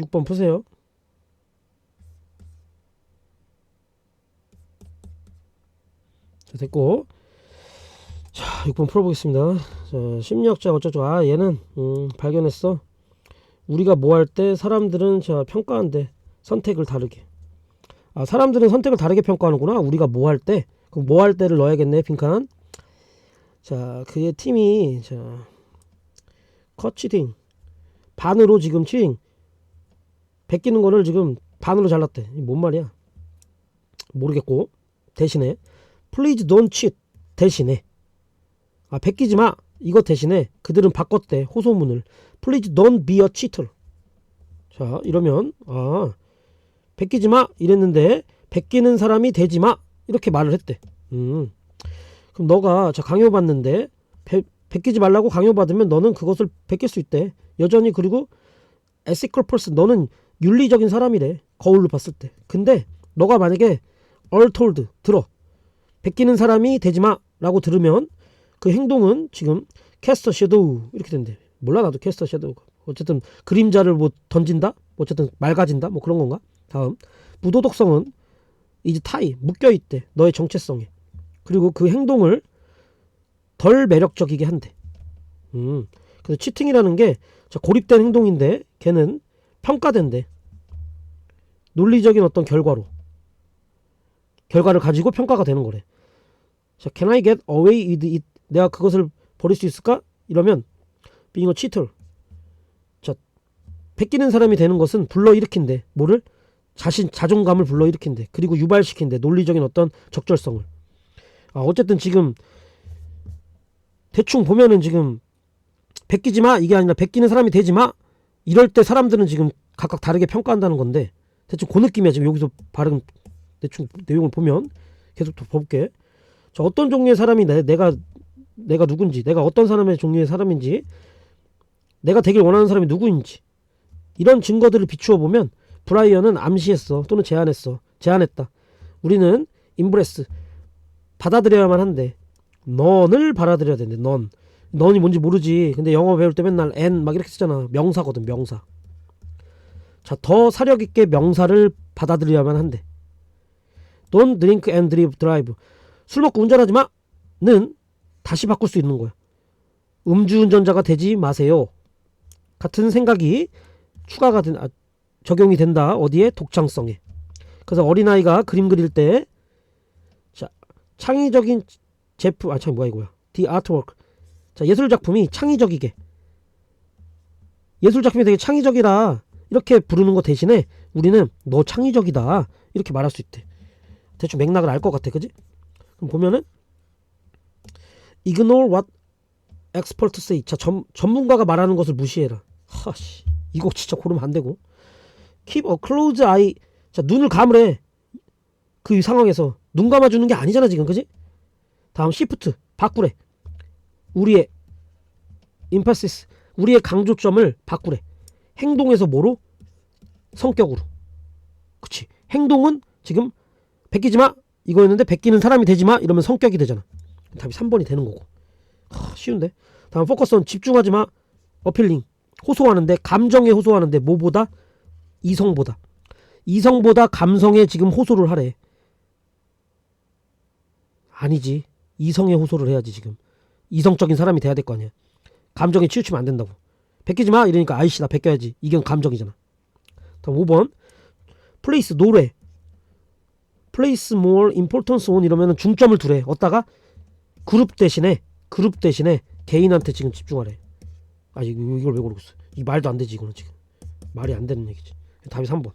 6번 푸세요. 자, 됐고. 자, 6번 풀어보겠습니다. 자, 심리학자 어쩌죠? 아, 얘는, 음, 발견했어. 우리가 뭐 할 때 사람들은 자, 평가한대. 선택을 다르게. 아, 사람들은 선택을 다르게 평가하는구나. 우리가 뭐 할 때. 그럼 뭐 할 때를 넣어야겠네, 빈칸. 자, 그의 팀이, 자, 커치딩. 반으로 지금 치딩. 베끼는 거를 지금 반으로 잘랐대. 뭔 말이야? 모르겠고. 대신에, don't cheat. 대신에. 아, 베끼지 마. 이거 대신에 그들은 바꿨대. 호소문을. don't be a cheater. 자, 이러면, 아, 베끼지 마. 이랬는데, 베끼는 사람이 되지 마. 이렇게 말을 했대. 음. 그럼 너가 자 강요 받는데 배, 베끼지 말라고 강요 받으면 너는 그것을 베낄 수 있대. 여전히 그리고 ethical person 너는 윤리적인 사람이래. 거울로 봤을 때. 근데 너가 만약에 told 들어. 베끼는 사람이 되지 마라고 들으면 그 행동은 지금 a shadow 이렇게 된대. 몰라 나도 a shadow. 어쨌든 그림자를 뭐 던진다? 어쨌든 맑아진다? 뭐 그런 건가? 다음 무도덕성은 이제 타이 묶여 있대. 너의 정체성에. 그리고 그 행동을 덜 매력적이게 한대. 음. 그래서 치팅이라는 게 자, 고립된 행동인데 걔는 평가된대. 논리적인 어떤 결과로. 결과를 가지고 평가가 되는 거래. 자, can I get away with it? 내가 그것을 버릴 수 있을까? 이러면 being a cheater. 자, 베끼는 사람이 되는 것은 불러일으킨대. 뭐를? 자신 자존감을 불러일으킨대. 그리고 유발시킨대. 논리적인 어떤 적절성을. 아, 어쨌든 지금 대충 보면은 지금 베끼지 마 이게 아니라 베끼는 사람이 되지 마 이럴 때 사람들은 지금 각각 다르게 평가한다는 건데 대충 그 느낌이야 지금 여기서 발음 대충 내용을 보면. 계속 더 볼게. 자 어떤 종류의 사람이 내, 내가 내가 누군지 내가 어떤 사람의 종류의 사람인지 내가 되길 원하는 사람이 누구인지 이런 증거들을 비추어 보면 브라이언은 암시했어 또는 제안했어. 제안했다. 우리는 임브레스 받아들여야만 한데 넌을 받아들여야 되는데 넌 넌이 뭔지 모르지. 근데 영어 배울 때 맨날 n 막 이렇게 쓰잖아. 명사거든 명사. 자 더 사력 있게 명사를 받아들여야만 한대. Don't drink and drive. 술 먹고 운전하지 마 는 다시 바꿀 수 있는 거야. 음주운전자가 되지 마세요. 같은 생각이 추가가 된 아, 적용이 된다. 어디에? 독창성에. 그래서 어린아이가 그림 그릴 때 창의적인 제품 아 참 뭐야 이거야? The Artwork 자 예술 작품이 창의적이게. 예술 작품이 되게 창의적이라 이렇게 부르는 거 대신에 우리는 너 창의적이다. 이렇게 말할 수 있대. 대충 맥락을 알 것 같아. 그지? 그럼 보면은 ignore what experts say. 자 전, 전문가가 말하는 것을 무시해라. 하씨. 이거 진짜 고르면 안 되고. Keep a close eye. 자 눈을 감으래. 그 상황에서. 눈 감아주는 게 아니잖아 지금. 그지? 다음 시프트 바꾸래 우리의 임파시스 우리의 강조점을 바꾸래. 행동에서 뭐로? 성격으로. 그치. 행동은 지금 베끼지 마 이거였는데 베끼는 사람이 되지 마 이러면 성격이 되잖아. 답이 3번이 되는 거고. 하, 쉬운데? 다음 포커스는 집중하지 마. 어필링 호소하는데 감정에 호소하는데 뭐보다? 이성보다. 이성보다 감성에 지금 호소를 하래. 아니지. 이성의 호소를 해야지 지금. 이성적인 사람이 돼야 될 거 아니야. 감정에 치우치면 안 된다고. 베끼지 마 이러니까 아이씨 나 베껴야지. 이건 감정이잖아. 다음 5번. place 노래. place more importance on 이러면 중점을 두래. 어디다가 그룹 대신에 그룹 대신에 개인한테 지금 집중하래. 아 이걸 왜 고르겠어? 이 말도 안 되지 이거는 지금. 말이 안 되는 얘기지. 답이 3번.